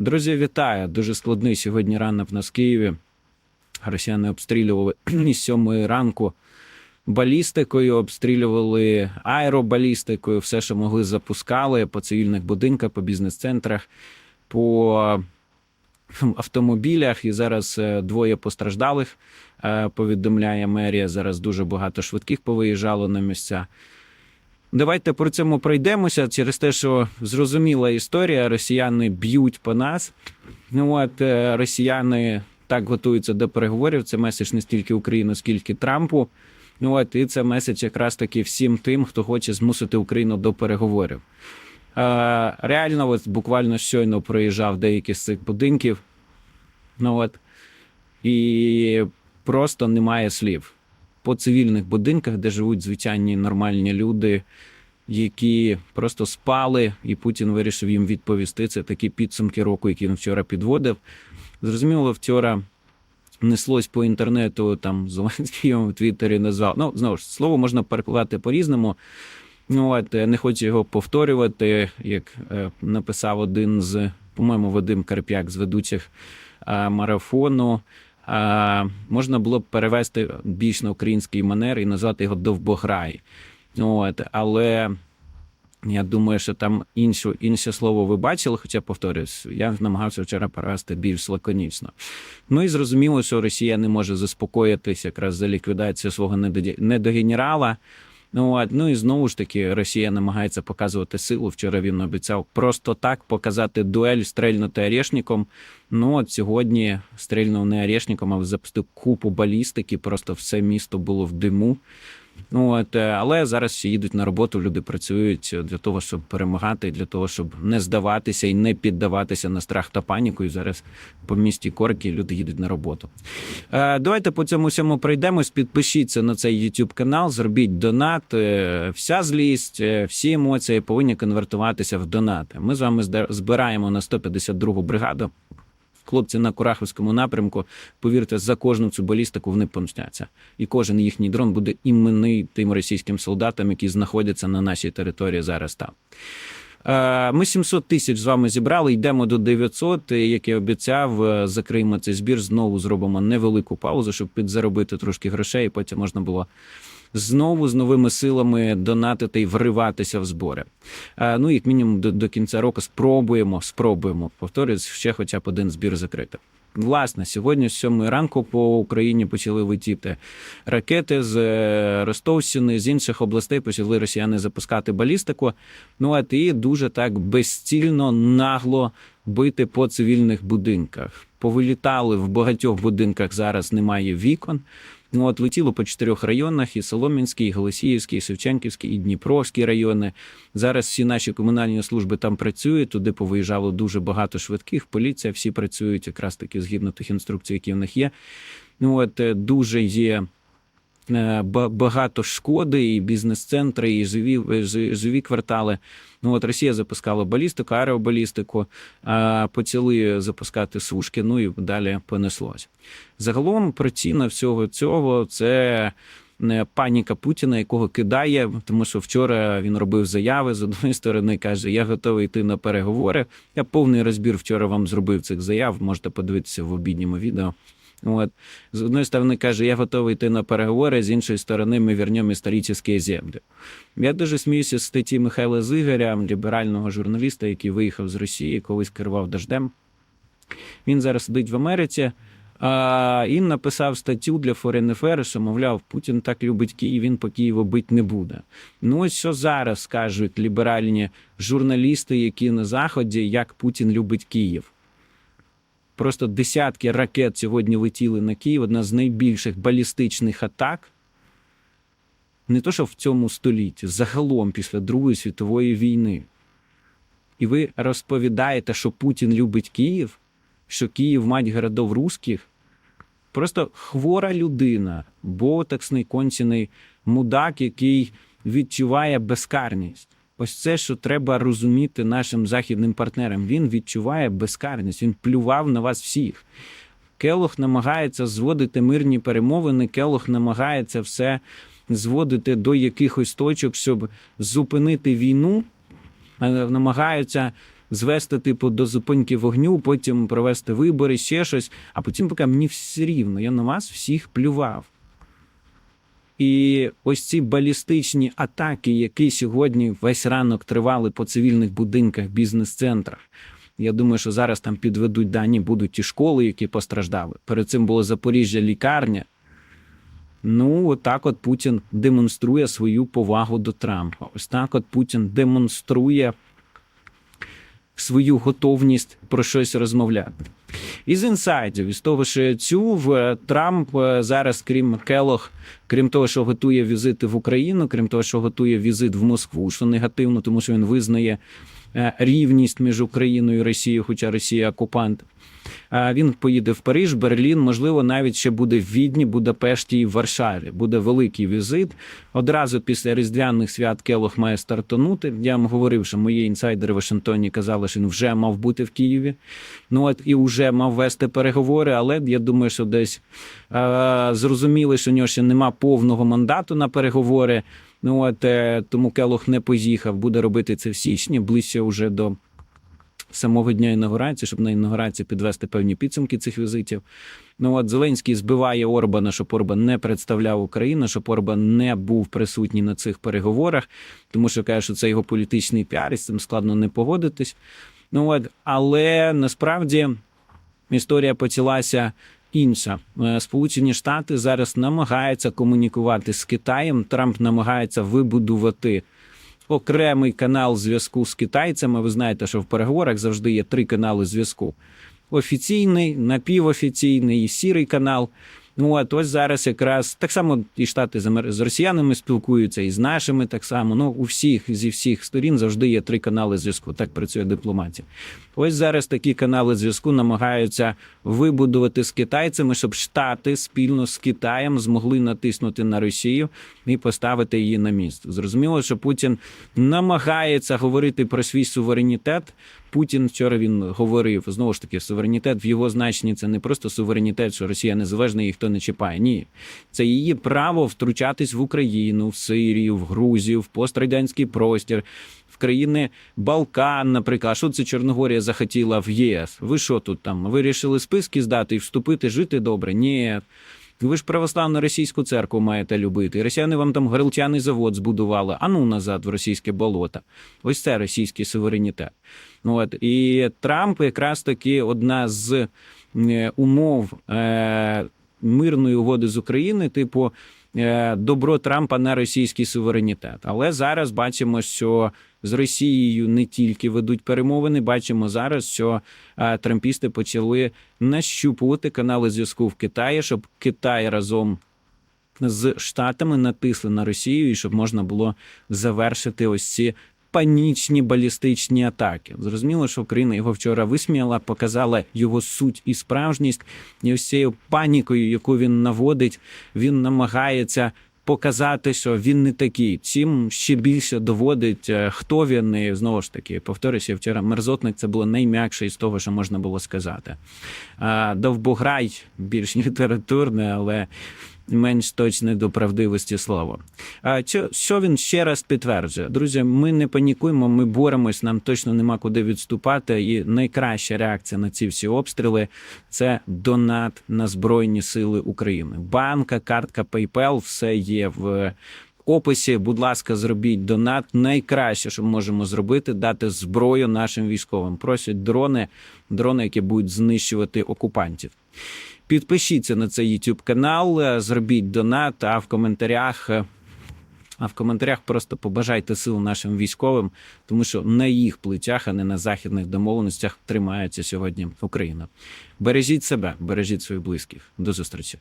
Друзі, вітаю! Дуже складний сьогодні ранок в нас в Києві. Росіяни обстрілювали з сьомої ранку балістикою, обстрілювали аеробалістикою, все, що могли, запускали по цивільних будинках, по бізнес-центрах, по автомобілях. І зараз е, двоє постраждалих. е, Повідомляє мерія. Зараз дуже багато швидких повиїжджало на місця. Давайте про цьому пройдемося через те, що зрозуміла історія. Росіяни б'ють по нас. Ну от е, росіяни так готуються до переговорів. Це меседж не стільки Україні, скільки Трампу. Ну от і це меседж якраз таки всім тим, хто хоче змусити Україну до переговорів. Е, реально, от буквально щойно проїжджав деякі з цих будинків. Ну от і просто немає слів по цивільних будинках, де живуть звичайні нормальні люди, які просто спали, і Путін вирішив їм відповісти. Це такі підсумки року, які він вчора підводив. Зрозуміло, вчора неслось по інтернету, там Зеленський в Твіттері назвав. Ну, знову ж слово можна перекладати по-різному. Ну, от, е, не хочу його повторювати, як е, написав один з, по-моєму, Вадим Карп'як з ведучих марафону. А, можна було б перевести більш на український манер і назвати його довбограй. От, але я думаю, що там іншу, інше слово ви бачили, хоча повторюсь, я намагався вчора перевести більш лаконічно. Ну і зрозуміло, що Росія не може заспокоїтися якраз за ліквідацію свого недогенерала. Ну, от, ну і знову ж таки, Росія намагається показувати силу. Вчора він обіцяв просто так показати дуель, стрельнути орешником. Ну от сьогодні стрельнув не орешником, а запустив купу балістики. Просто все місто було в диму. Ну от, е, але зараз всі їдуть на роботу. Люди працюють для того, щоб перемагати, для того, щоб не здаватися і не піддаватися на страх та паніку. І зараз по місті Корки люди їдуть на роботу. Е, Давайте по цьому всьому пройдемось. Підпишіться на цей YouTube канал, зробіть донат. Е, Вся злість, всі емоції повинні конвертуватися в донати. Ми з вами збираємо на 152 бригаду. Хлопці на Кураховському напрямку, повірте, за кожну цю балістику вони помстяться. І кожен їхній дрон буде іменний тим російським солдатам, які знаходяться на нашій території зараз там. Е, Ми 700 тисяч з вами зібрали, йдемо до 900, як я обіцяв, е, закриємо цей збір, знову зробимо невелику паузу, щоб підзаробити трошки грошей, і потім можна було знову з новими силами донатити і вриватися в збори. Ну, як мінімум, до, до кінця року спробуємо, спробуємо, повторюсь, ще хоча б один збір закрити. Власне, сьогодні з 7 ранку по Україні почали летіти ракети з е, Ростовщини, з інших областей почали росіяни запускати балістику. Ну от і дуже так безцільно, нагло бити по цивільних будинках. Повилітали в багатьох будинках зараз немає вікон. Ну, от летіло по чотирьох районах: і Солом'янський, і Голосіївський, і Шевченківський, і Дніпровський райони. Зараз всі наші комунальні служби там працюють. Туди повиїжджало дуже багато швидких. Поліція всі працюють якраз таки згідно тих інструкцій, які в них є. Ну от е, дуже є. Е, ба- Багато шкоди, і бізнес-центри, і живі, е, живі квартали. Ну от Росія запускала балістику, аеробалістику, почали запускати сушки. Ну і далі понеслось. Загалом причина всього цього це паніка Путіна, якого кидає, тому що вчора він робив заяви з одної сторони, каже: Я готовий йти на переговори. Я повний розбір вчора вам зробив цих заяв. Можете подивитися в обідньому відео. От з одної сторони каже, я готовий йти на переговори, з іншої сторони, ми вернемо історичні землі. Я дуже сміюся з статті Михайла Зигаря, ліберального журналіста, який виїхав з Росії, колись керував дождем. Він зараз сидить в Америці. А, і написав статтю для Foreign Affairs, мовляв, Путін так любить Київ, він по Києву бить не буде. Ну ось що зараз кажуть ліберальні журналісти, які на Заході, як Путін любить Київ. Просто десятки ракет сьогодні летіли на Київ, одна з найбільших балістичних атак. Не то, що в цьому столітті, загалом після Другої світової війни. І ви розповідаєте, що Путін любить Київ, що Київ мать городов русських. Просто хвора людина, ботоксний кончений мудак, який відчуває безкарність. Ось це, що треба розуміти нашим західним партнерам. Він відчуває безкарність, він плював на вас всіх. Келох намагається зводити мирні перемовини, Келох намагається все зводити до якихось точок, щоб зупинити війну, е, намагаються звести, типу, до зупинки вогню, потім провести вибори, ще щось, а потім поки мені все рівно, я на вас всіх плював. І ось ці балістичні атаки, які сьогодні весь ранок тривали по цивільних будинках, бізнес-центрах. Я думаю, що зараз там підведуть дані, будуть ті школи, які постраждали. Перед цим було Запоріжжя лікарня. Ну, отак от Путін демонструє свою повагу до Трампа. Ось так от Путін демонструє свою готовність про щось розмовляти. Із інсайдів, із того, що чув, е, Трамп е, зараз, крім Келох, крім того, що готує візити в Україну, крім того, що готує візит в Москву, що негативно, тому що він визнає рівність між Україною і Росією, хоча Росія окупант. Він поїде в Париж, Берлін, можливо, навіть ще буде в Відні, Будапешті і в Варшаві. Буде великий візит. Одразу після різдвяних свят Келох має стартанути. Я вам говорив, що мої інсайдери в Вашингтоні казали, що він вже мав бути в Києві. Ну от і вже мав вести переговори, але я думаю, що десь е, зрозуміли, що у нього ще нема повного мандату на переговори. Ну от е, тому Келох не поїхав, буде робити це в січні, ближче вже до самого дня інаугурації, щоб на інаугурації підвести певні підсумки цих візитів. Ну от Зеленський збиває Орбана, щоб Орбан не представляв Україну, щоб Орбан не був присутній на цих переговорах, тому що каже, що це його політичний піар, і з цим складно не погодитись. Ну от, але насправді історія почалася. Інша Е, Сполучені Штати зараз намагаються комунікувати з Китаєм. Трамп намагається вибудувати окремий канал зв'язку з китайцями. Ви знаєте, що в переговорах завжди є три канали зв'язку: офіційний, напівофіційний і сірий канал. Ну от ось зараз якраз так само і штати з, росіянами спілкуються, і з нашими так само. Ну у всіх зі всіх сторін завжди є три канали зв'язку. Так працює дипломатія. Ось зараз такі канали зв'язку намагаються вибудувати з китайцями, щоб штати спільно з Китаєм змогли натиснути на Росію і поставити її на місце. Зрозуміло, що Путін намагається говорити про свій суверенітет. Путін вчора він говорив знову ж таки, суверенітет в його значенні це не просто суверенітет, що Росія незалежна і ніхто не чіпає. Ні, це її право втручатись в Україну, в Сирію, в Грузію, в пострадянський простір. Країни Балкан, наприклад, що це Чорногорія захотіла в ЄС? Ви що тут там? Ви вирішили списки здати і вступити, жити добре? Ні. Ви ж православну російську церкву маєте любити. Росіяни вам там горілчаний завод збудували, а ну назад в російське болото. Ось це російський суверенітет. Ну, от. І Трамп якраз таки одна з е, умов е, мирної угоди з України, типу. Е, Добро Трампа на російський суверенітет, але зараз бачимо, що з Росією не тільки ведуть перемовини. Бачимо зараз, що е, трампісти почали нащупувати канали зв'язку в Китаї, щоб Китай разом з Штатами натисли на Росію, і щоб можна було завершити ось ці панічні балістичні атаки. Зрозуміло, що Україна його вчора висміяла, показала його суть і справжність, і ось цією панікою, яку він наводить, він намагається. Показати, що він не такий, цим ще більше доводить, е, хто він. І знову ж таки, повторюся, вчора мерзотник це було найм'якше із того, що можна було сказати. Довбограй більш літературне, але менш точне до правдивості слова. А що, він ще раз підтверджує? Друзі, ми не панікуємо, ми боремось, нам точно нема куди відступати. І найкраща реакція на ці всі обстріли це донат на Збройні Сили України. Банка, картка PayPal, все є в. Описі, будь ласка, зробіть донат. Найкраще, що ми можемо зробити, дати зброю нашим військовим. Просять дрони, дрони, які будуть знищувати окупантів. Підпишіться на цей YouTube канал, е, зробіть донат, а в коментарях. е, А в коментарях просто побажайте сил нашим військовим, тому що на їх плечах, а не на західних домовленостях тримається сьогодні Україна. Бережіть себе, бережіть своїх близьких. До зустрічі.